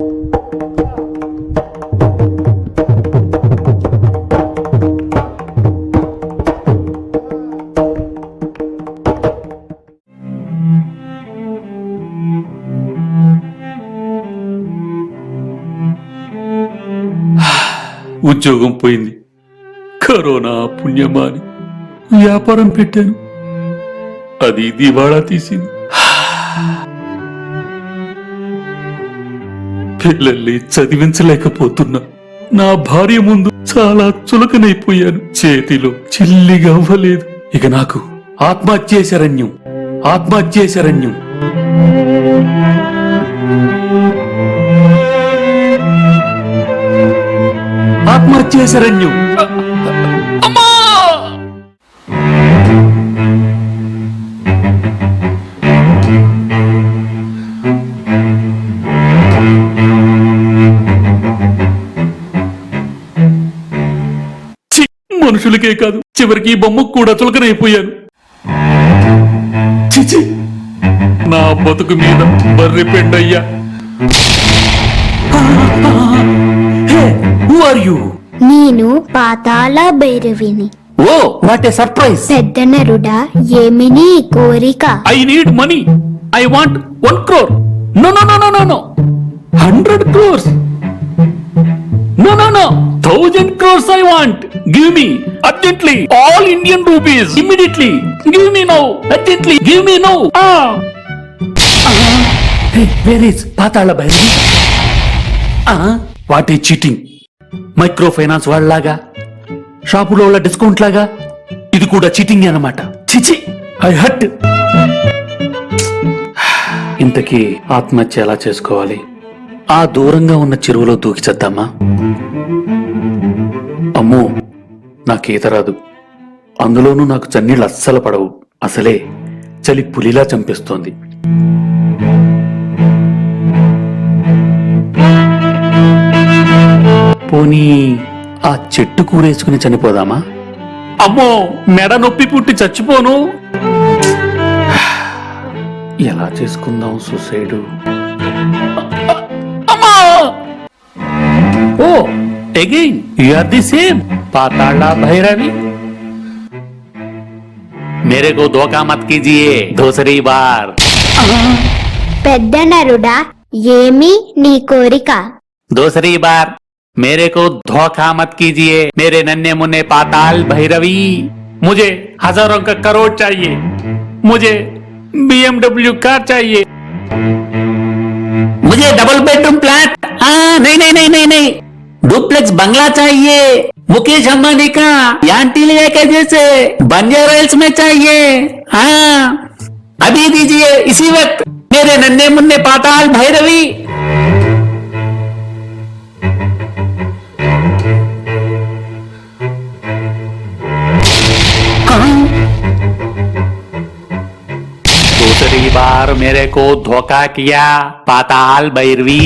ఉద్యోగం పోయింది. కరోనా పుణ్యమా అని వ్యాపారం పెట్టాను. అది దివాళా తీసింది. పిల్లల్ని చదివించలేకపోతున్నా. నా భార్య ముందు చాలా చులకనైపోయాను. చేతిలో చిల్లిగా అవ్వలేదు. ఇక నాకు ఆత్మహత్యే శరణ్యం. ఆత్మహత్యే మనుషులకే కాదు చివరికి ఈ బొమ్మకు కూడా చులకనైపోయాను. చిచి! నా బతుకు మీద బర్రె పెండయ్యా. హూ ఆర్ యు నేను పాతాళ భైరవిని. ఓ వాట్ ఏ సర్ప్రైజ్ పెద్ద నరుడా ఏమిని కోరిక? I need money I want one crore no no no no no no hundred crores no no no thousand crores I want give me urgently all Indian rupees immediately give me now urgently give me now where is Patala Bhairavi what ఈ cheating micro finance వాళ్ళలాగా. షాపులో వాళ్ళ discount లాగా ఇది కూడా cheating అన్నమాట. చిచి I hot ఇంతకీ ఆత్మహత్య ఎలా చేసుకోవాలి? ఆ దూరంగా ఉన్న చెరువులో దూకి చేద్దామా? అమ్మో నాకు ఈత రాదు అందులోనూ నాకు చన్నీళ్ళు అస్సలు పడవు. అసలే చలి పులిలా చంపేస్తోంది. పోనీ ఆ చెట్టు కూరేసుకుని చనిపోదామా? అమ్మో మెడ నొప్పి పుట్టి చచ్చిపోను. ఎలా చేసుకుందాం suicide? again you are the same Pathala Bhairavi मेरे को धोखा मत कीजिए दूसरी बार పెద్ద నరుడా ఏమి నీ కోరిక दूसरी बार मेरे को धोखा मत कीजिए मेरे नन्हे मुन्ने पाताल भैरवी मुझे हजारों का करोड़ चाहिए मुझे बीएमडब्ल्यू कार चाहिए मुझे डबल बेडरूम फ्लैट हाँ नहीं नहीं नहीं नहीं नहीं डुप्लेक्स बंगला चाहिए। मुकेश अंबानी का यांटीलिया के जैसे बंजारा हिल्स में चाहिए। हाँ अभी दीजिए इसी वक्त मेरे नन्हे मुन्ने पाताल भैरवी। दूसरी बार मेरे को धोखा किया Pathala Bhairavi.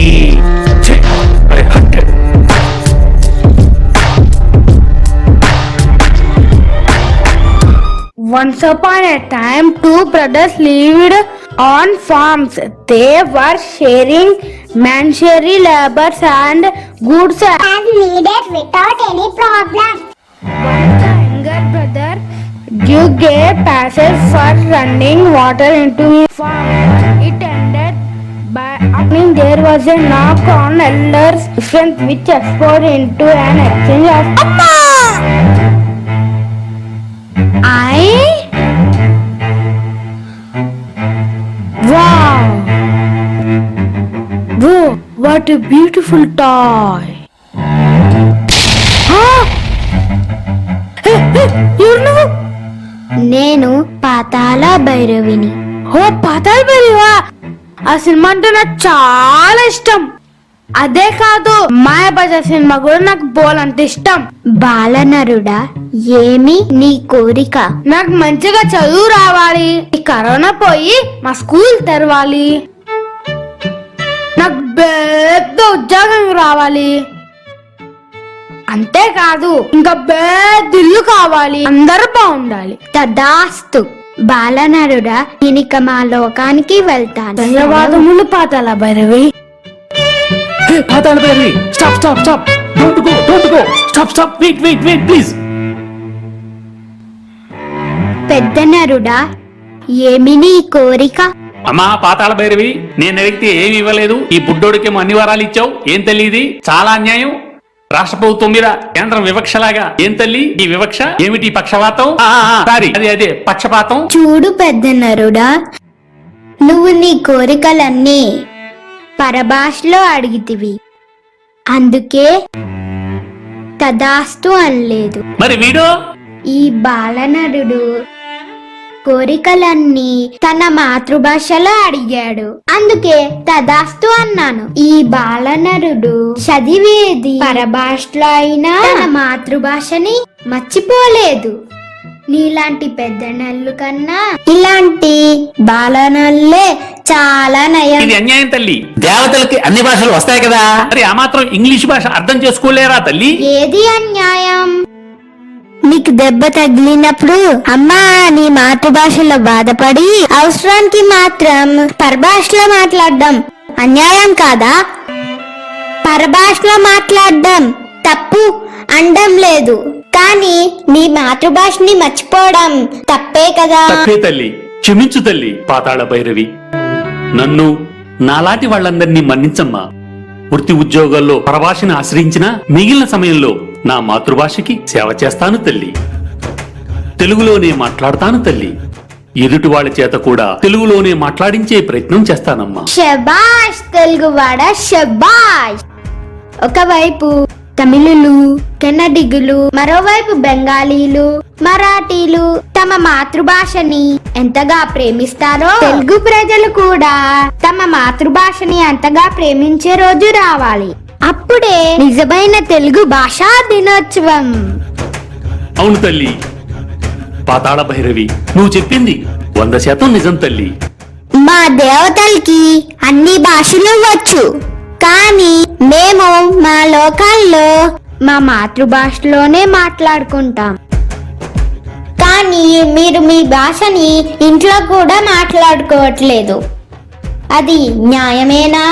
Once upon a time, two brothers lived on farms. They were sharing managerial labors and goods. and needed without any problem. The younger brother dug a passage for running water into his farm. It ended by opening. There was a knock on elders' strength, which exploded into an exchange of. Whoa! What a beautiful toy! Huh? Hey, hey, ఎవరు నువ్వు? నేను పాతాళ భైరవిని. ఓ పాతాళ భైరవా? ఆ cinema అంటే నాకు చాలా ఇష్టం. అదే కాదు మాయాబజార్ సినిమా కూడా నాకు బోల్ ఇష్టం. బాలనరుడా ఏమి నీ కోరిక? నాకు మంచిగా చదువు రావాలి. ఈ కరోనా పోయి మా స్కూల్ తెరవాలి. పెద్ద ఉద్యోగం రావాలి. అంతేకాదు ఇంకా పెద్ద ఇల్లు కావాలి. అందరూ బాగుండాలి. తదాస్తు. బాలనరుడా నేనిక మా లోకానికి వెళ్తాను. ధన్యవాదములు Patala Bhairavi. Hey Patala Bhairavi stop stop stop. Don't go don't go stop stop wait wait wait please పెద్ద నరుడా ఏమి నీ కోరిక? అమ్మా. పాతాళ భైరవి నేను అడిగితే ఏమి ఇవ్వలేదు. ఈ బుడ్డోడికేమో అన్ని వరాలు ఇచ్చావు. ఏం తల్లి ఇది? చాలా అన్యాయం. రాష్ట్ర ప్రభుత్వం మీద కేంద్రం వివక్షలాగా. ఏం తల్లి? ఈ వివక్ష? ఏమిటి పక్షపాతం? సారీ అదే అదే పక్షపాతం. చూడు పెద్ద నరుడా నువ్వు నీ కోరికలన్నీ పరభాషలో అడిగితివి. అందుకే తదాస్తు అనలేదు. మరి వీడు? ఈ బాలనరుడు కోరికలన్నీ తన మాతృభాషలో అడిగాడు. అందుకే తదాస్తు అన్నాను ఈ బాలనరుడు చదివేది పరభాషలో అయినా తన మాతృభాషని మర్చిపోలేదు. నీలాంటి పెద్ద నల్లు కన్నా ఇలాంటి బాలనల్లే చాలా నయం. ఇది అన్యాయం తల్లి. దేవతలకి అన్ని భాషలు వస్తాయి కదా. మరి ఆ మాత్రం ఇంగ్లీష్ భాష అర్థం చేసుకోలేరా తల్లి? ఏది అన్యాయం? నీకు దెబ్బ తగిలినప్పుడు అమ్మా నీ మాతృభాషలో బాధపడి అవసరానికి మాత్రం పరభాషలో మాట్లాడడం అన్యాయం కాదా? పరభాషలో మాట్లాడడం తప్పు అండం లేదు. కానీ నీ మాతృభాషని మర్చిపోవడం తప్పే కదా. తప్పే తల్లి. క్షమించు తల్లి పాతాళ భైరవి. నన్ను నాలాంటి వాళ్ళందరినీ మన్నించమ్మా. వృత్తి ఉద్యోగాల్లో పరభాషను ఆశ్రయించిన మిగిలిన సమయంలో నా మాతృభాషకి సేవ చేస్తాను తల్లి. తెలుగులోనే మాట్లాడతాను తల్లి. ఎదుటి వాళ్ళ చేత కూడా తెలుగులోనే మాట్లాడించే ప్రయత్నం చేస్తానమ్మా. షబాష్ తెలుగువాడ షబాష్ ఒకవైపు తమిళులు కెన్నడిగులు మరోవైపు బెంగాలీలు మరాఠీలు తమ మాతృభాషని ఎంతగా ప్రేమిస్తారో తెలుగు ప్రజలు కూడా తమ మాతృభాషని అంతగా ప్రేమించే రోజు రావాలి. అప్పుడే నిజమైన తెలుగు భాషా దినోత్సవం. అవును తల్లి. పాతాళ భైరవి నువ్వు చెప్పింది వంద శాతం నిజం తల్లి. మా దేవతలకి అన్ని భాషలు వచ్చు. కానీ మేము మా లోకాల్లో మా మాతృభాషలోనే మాట్లాడుకుంటాం. కానీ మీరు మీ భాషని ఇంట్లో కూడా మాట్లాడుకోవట్లేదు. అది న్యాయమేనా?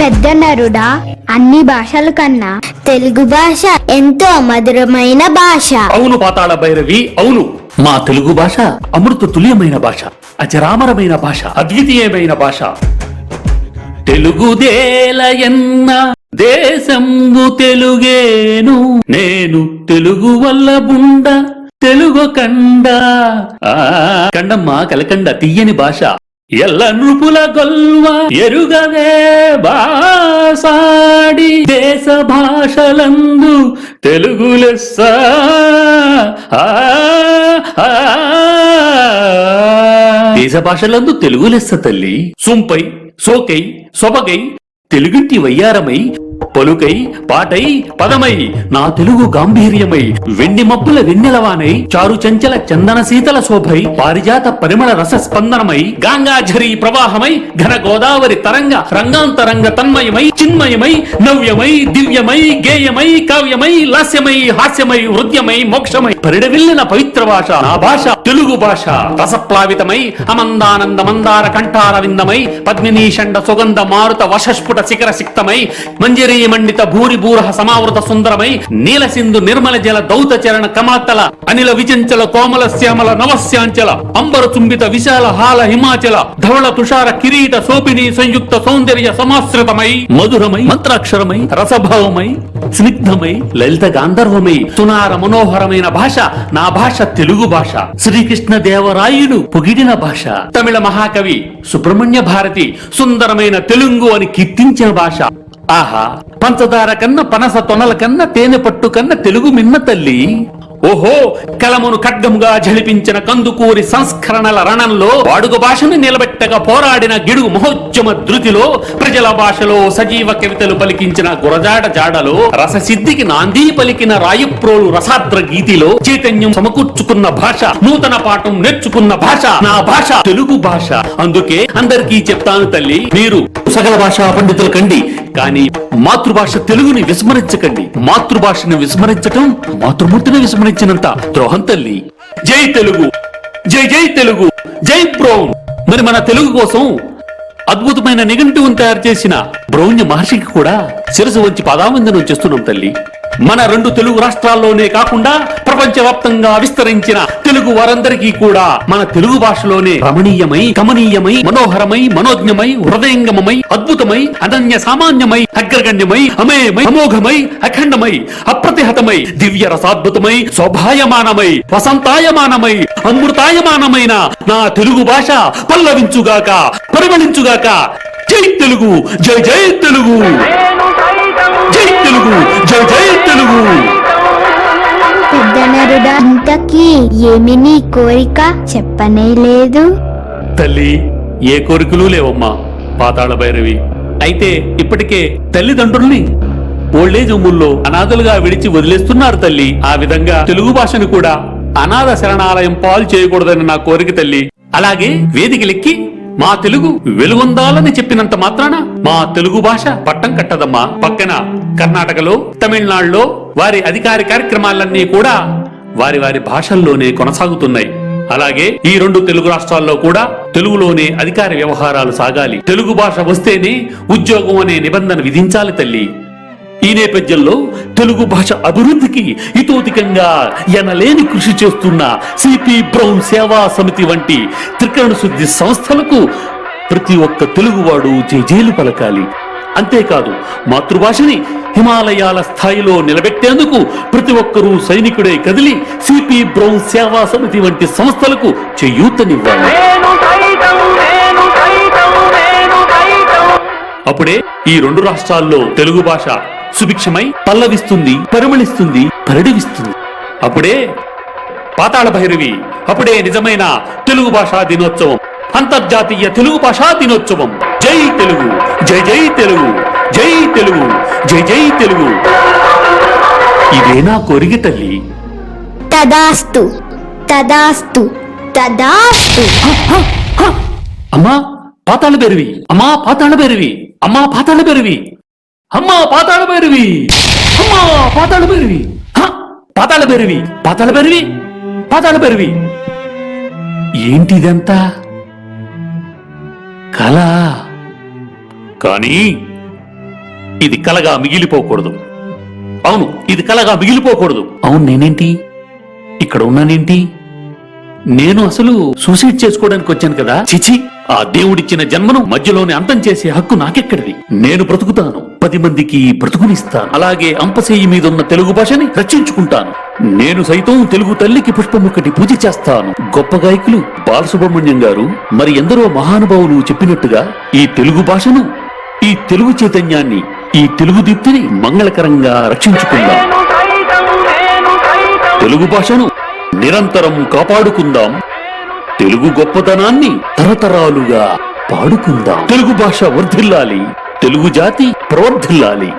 పెద్ద నరుడా అన్ని భాషల కన్నా తెలుగు భాష ఎంతో మధురమైన భాష. అవును పాతాళ భైరవి అవును. మా తెలుగు భాష అమృత తుల్యమైన భాష అజరామరమైన భాష అద్వితీయమైన భాష. తెలుగుదేలయన్న దేశంబు తెలుగేను నేను తెలుగు వల్ల బుండ తెలుగు కండ. ఆ, కండమ్మ కలకండ తీయని భాష. ఎల్ల నృపుల గొల్వ ఎరుగవే బాసాడి దేశ భాషలందు తెలుగులెస్స దేశ భాషలందు తెలుగులెస్స తల్లి. సుంపై సోకై సొబగై తెలుగింటి వయ్యారమై పలుకై పాటై పదమై నా తెలుగు గాంభీర్యమై వెండి మబ్బుల వెన్నెలవానై చారు చంచల చందన శీతల శోభై పారిజాత పరిమళ రస స్పందనమై గాంగాఝరి ప్రవాహమై ఘన గోదావరి తరంగ రంగాంతరంగ తన్మయమై చిన్మయమై నవ్యమై దివ్యమై గేయమై కావ్యమై లాస్యమై హాస్యమై హృద్యమై మోక్షమై. పరిడవిల్లిన పవిత్ర భాష నా భాష తెలుగు భాష. రసప్లావితమై అమందానంద మందార కంఠారవిందమై పద్మినీషండ పద్మినీ షండ సుగంధ మారుత వశస్ఫుట శిఖర సిక్తమై మంజరి మండిత భూరి భూరహ సమావృత సుందరమై నీల సింధు నిర్మల జల దౌత చరణ కమాతల అనిల విచంచల కోమల శ్యామల నవశ్యాంచల అంబర చుంబిత విశాల హాల హిమాచల ధవళ తుషార కిరీట శోభిని సంయుక్త సౌందర్య సమాశ్రితమై మధురమై మంత్రాక్షరమై రసభావమై స్నిగ్ధమై లలిత గాంధర్వమై సునార మనోహరమైన భాష నా భాష తెలుగు భాష. శ్రీకృష్ణ దేవరాయుడు పొగిడిన భాష. తమిళ మహాకవి సుబ్రహ్మణ్య భారతి సుందరమైన తెలుగు అని కీర్తించిన భాష. ఆహా పంచదార కన్నా పనస తొనల కన్నా తేనె పట్టు కన్నా తెలుగు మిన్న తల్లి. ఓహో కలమును ఖడ్గముగా జలిపించిన కందుకూరి సంస్కరణల రణంలో వాడుక భాషను నిలబెట్టగా పోరాడిన గిడుగు మహోద్యమ ధృతిలో ప్రజల భాషలో సజీవ కవితలు పలికించిన గురజాడ జాడలో రససిద్ధికి నాంది పలికిన రాయప్రోలు రసాద్ర గీతిలో చైతన్యం సమకూర్చుకున్న భాష నూతన పాఠం నేర్చుకున్న భాష నా భాష తెలుగు భాష. అందుకే అందరికీ చెప్తాను తల్లి మీరు సకల భాషా పండితులు కండి కానీ మాతృభాష తెలుగుని విస్మరించకండి. మాతృభాషను విస్మరించటం మాతృమూర్తిని విస్మరించినంత ద్రోహం తల్లి. జై తెలుగు జై జై తెలుగు జై బ్రౌన్ మరి మన తెలుగు కోసం అద్భుతమైన నిఘంటువును తయారు చేసిన బ్రౌన్య మహర్షికి కూడా శిరసు వంచి పదావందనం చేస్తున్నాం తల్లి. మన రెండు తెలుగు రాష్ట్రాల్లోనే కాకుండా ప్రపంచవ్యాప్తంగా విస్తరించిన తెలుగు వారందరికీ కూడా మన తెలుగు భాషలోనే రమణీయమై కమనీయమై మనోహరమై మనోజ్ఞమై హృదయంగమమై అద్భుతమై అనన్య సామాన్యమై అగ్రగణ్యమై అమేయమై అమోఘమై అఖండమై అప్రతిహతమై దివ్య రసాద్భుతమై శోభాయమానమై వసంతాయమానమై అమృతాయమానమైన నా తెలుగు భాష పల్లవించుగాక పరిమళించుగాక. జై తెలుగు జై జై తెలుగు. జై తెలుగు జై జై తెలుగు. ఇంతకీ ఏమి నీ కోరిక? చెప్పనే లేదు. తల్లి ఏ కోరికలు లేవమ్మా పాతాళ భైరవి. అయితే ఇప్పటికే తల్లిదండ్రుల్ని ఓల్డేజ్ హోముల్లో అనాథలుగా విడిచి వదిలేస్తున్నారు తల్లి. ఆ విధంగా తెలుగు భాషను కూడా అనాథ శరణాలయం పాలు చేయకూడదని నా కోరిక తల్లి. అలాగే వేదికలెక్కి మా తెలుగు వెలుగొందాలని చెప్పినంత మాత్రాన మా తెలుగు భాష పట్టం కట్టదమ్మా. పక్కన కర్ణాటకలో తమిళనాడులో వారి అధికార కార్యక్రమాలన్నీ కూడా వారి వారి భాషల్లోనే కొనసాగుతున్నాయి. అలాగే ఈ రెండు తెలుగు రాష్ట్రాల్లో కూడా తెలుగులోనే అధికార వ్యవహారాలు సాగాలి. తెలుగు భాష వస్తేనే ఉద్యోగం అనే నిబంధన విధించాలి తల్లి. ఈ నేపథ్యంలో తెలుగు భాష అభివృద్ధికి ఇతోధికంగా ఎనలేని కృషి చేస్తున్న సిపి బ్రౌన్ సేవా సమితి వంటి త్రికరణ శుద్ధి సంస్థలకు ప్రతి ఒక్క తెలుగువాడు జేజేలు పలకాలి. అంతేకాదు మాతృభాషని హిమాలయాల స్థాయిలో నిలబెట్టేందుకు ప్రతి ఒక్కరూ సైనికుడే కదిలి సిపి బ్రౌన్ సేవా సమితి వంటి సంస్థలకు చేయూతనివ్వాలి. అప్పుడే ఈ రెండు రాష్ట్రాల్లో తెలుగు భాష సుభిక్షమై పల్లవిస్తుంది పరిమళిస్తుంది పరిడవిస్తుంది. అప్పుడే పాతాళ భైరవి అప్పుడే నిజమైన తెలుగు భాషా దినోత్సవం. అంతర్జాతీయ తెలుగు భాషా దినోత్సవం. జై తెలుగు జై జై తెలుగు జై తెలుగు జై జై తెలుగు. ఇదే నా కోరిక తల్లి. తదాస్తు తదాస్తు తదాస్తు. అమ్మా పాతాళ బెరివి. అమ్మా పాతాళ బెరివి. అమ్మా పాతాళ బెరివి. అమ్మా పాతాళ బెరివి. అమ్మా పాతాళ బెరివి. హ! పాతాళ బెరివి. పాతాళ బెరివి. పాతాళ బెరివి. ఏంటిదంతా? కళ కానీ ఇది కలగా మిగిలిపోకూడదు. అవును ఇది కలగా మిగిలిపోకూడదు. అవును నేనేంటి? ఇక్కడ ఉన్నానేంటి నేను అసలు సూసైడ్ చేసుకోవడానికి వచ్చాను కదా? చిచి ఆ దేవుడిచ్చిన జన్మను మధ్యలోనే అంతం చేసే హక్కు నాకెక్కడిది? నేను బ్రతుకుతాను. పది మందికి బ్రతుకునిస్తాను. అలాగే అంపసేయి మీద ఉన్న తెలుగు భాషని రక్షించుకుంటాను నేను సైతం తెలుగు తల్లికి పుష్పముక్కటి పూజ చేస్తాను. గొప్ప గాయకులు బాలసుబ్రహ్మణ్యం గారు మరి ఎందరో మహానుభావులు చెప్పినట్టుగా ఈ తెలుగు భాషను ఈ తెలుగు చైతన్యాన్ని ఈ తెలుగు దీప్తిని మంగళకరంగా రక్షించుకుందాం. తెలుగు భాషను నిరంతరం కాపాడుకుందాం. తెలుగు గొప్పతనాన్ని తరతరాలుగా పాడుకుందాం. తెలుగు భాష వర్ధిల్లాలి. తెలుగు జాతి ప్రవర్ధిల్లాలి.